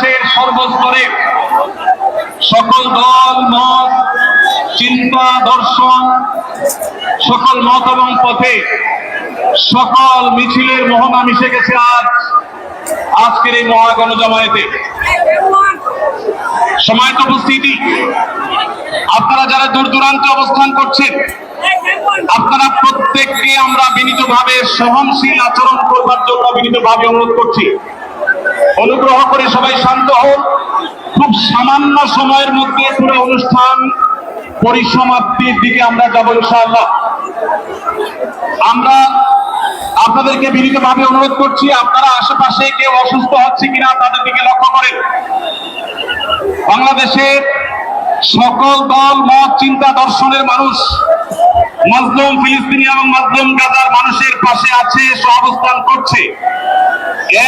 বাংলাদেশের সর্বস্তরে সকল দল, মত, চিন্তা, দর্শন, সকল মত এবং পথে সকল মিছিলের মোহনা মিশে গেছে আজ। আজকের এই মহাগণ জমায়েতে সময় উপস্থিতি। আপনারা যারা দূর দূরান্তে অবস্থান করছেন, আপনারা প্রত্যেককে আমরা বিনীতভাবে সহনশীল আচরণ করবার জন্য বিনীতভাবে অনুরোধ করছি। অনুগ্রহ করে সবাই শান্ত হন খুব সামান্য সময়ের মধ্যে পুরো অনুষ্ঠান পরিসমাপ্তির দিকে আমরা যাব ইনশাআল্লাহ। আমরা আপনাদেরকে বিনীতভাবে অনুরোধ করছি, আপনারা আশেপাশে কেউ অসুস্থ হচ্ছে কিনা তাদের দিকে লক্ষ্য করেন। বাংলাদেশের সকল দল, মত, চিন্তা, দর্শনের মানুষ মজলুম ফিলিস্তিনি এবং মজলুম গাজার মানুষের পাশে আছে, সহাবস্থান করছে।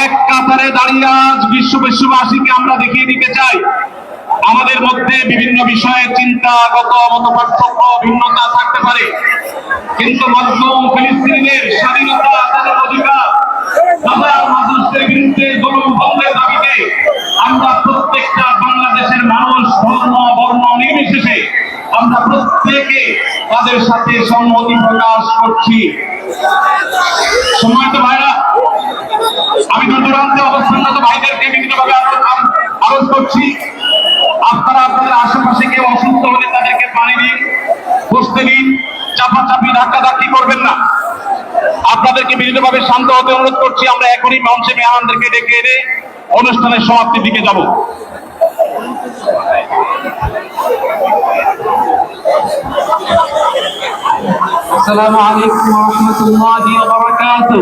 এক কাতারে দাঁড়িয়ে আজ বিশ্ব বিশ্ববাসীকে আমরা দেখিয়ে দিতে চাই। আমাদের মধ্যে বিভিন্ন বিষয়ে চিন্তাগত মত পার্থক্য, ভিন্নতা থাকতে পারে। কিন্তু মজলুম ফিলিস্তিনিদের স্বাধীনতা তাদের অধিকার গাজার মানুষদের বিরুদ্ধে জুলুম বন্ধের দাবিতে আমরা প্রত্যেকটা বাংলাদেশের মানুষ ধর্ম, বর্ণ, নির্বিশেষে আমরা প্রত্যেকে তাদের সাথে সম্মতি প্রকাশ করছি। সময় তো ভাইরা আমি দূর দূরান্তে অবস্থানরত ভাইদেরকে বিভিন্নভাবে আরো- আরোপ করছি আপনারা আপনাদের আশেপাশে কেউ অসুস্থ হলে তাদেরকে পানি দিন বসতে দিন চাপাচাপি ধাক্কাধাক্কি করবেন না আপনাদেরকে বিনীতভাবে শান্ত হতে অনুরোধ করছি আমরা এখনই মঞ্চে মেহমানদেরকে ডেকে এনে অনুষ্ঠানের সমাপ্তির দিকে যাব السلام عليكم ورحمة الله وبركاته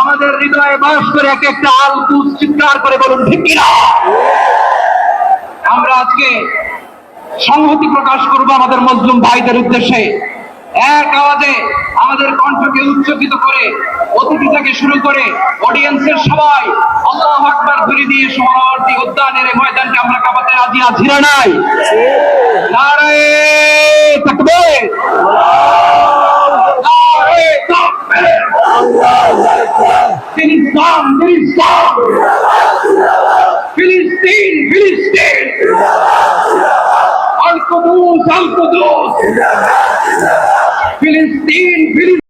আমাদের হৃদয়ে বাস করে এক একটা আলকুস চিৎকার করে বলুন ঠিক আমরা আজকে সংহতি প্রকাশ করব আমাদের মজলুম ভাইদের উদ্দেশ্যে। এক আওয়াজে আমাদের কণ্ঠকে উচ্চকিত করে অতিথি থেকে শুরু করে অডিয়েন্সের সবাই আল্লাহ আকবার ধরে দিয়ে সমাবর্তী উদ্যানের ময়দানকে আমরা কাবাতে রাজি আছি না নাই? নারায়ে ফিলিস্তিন ফিলিস্তিন ফিলিস্তিন ফিলিস্তিন আল কুদুস আল কুদুস ফিলিস্তিন ফিলিস্তিন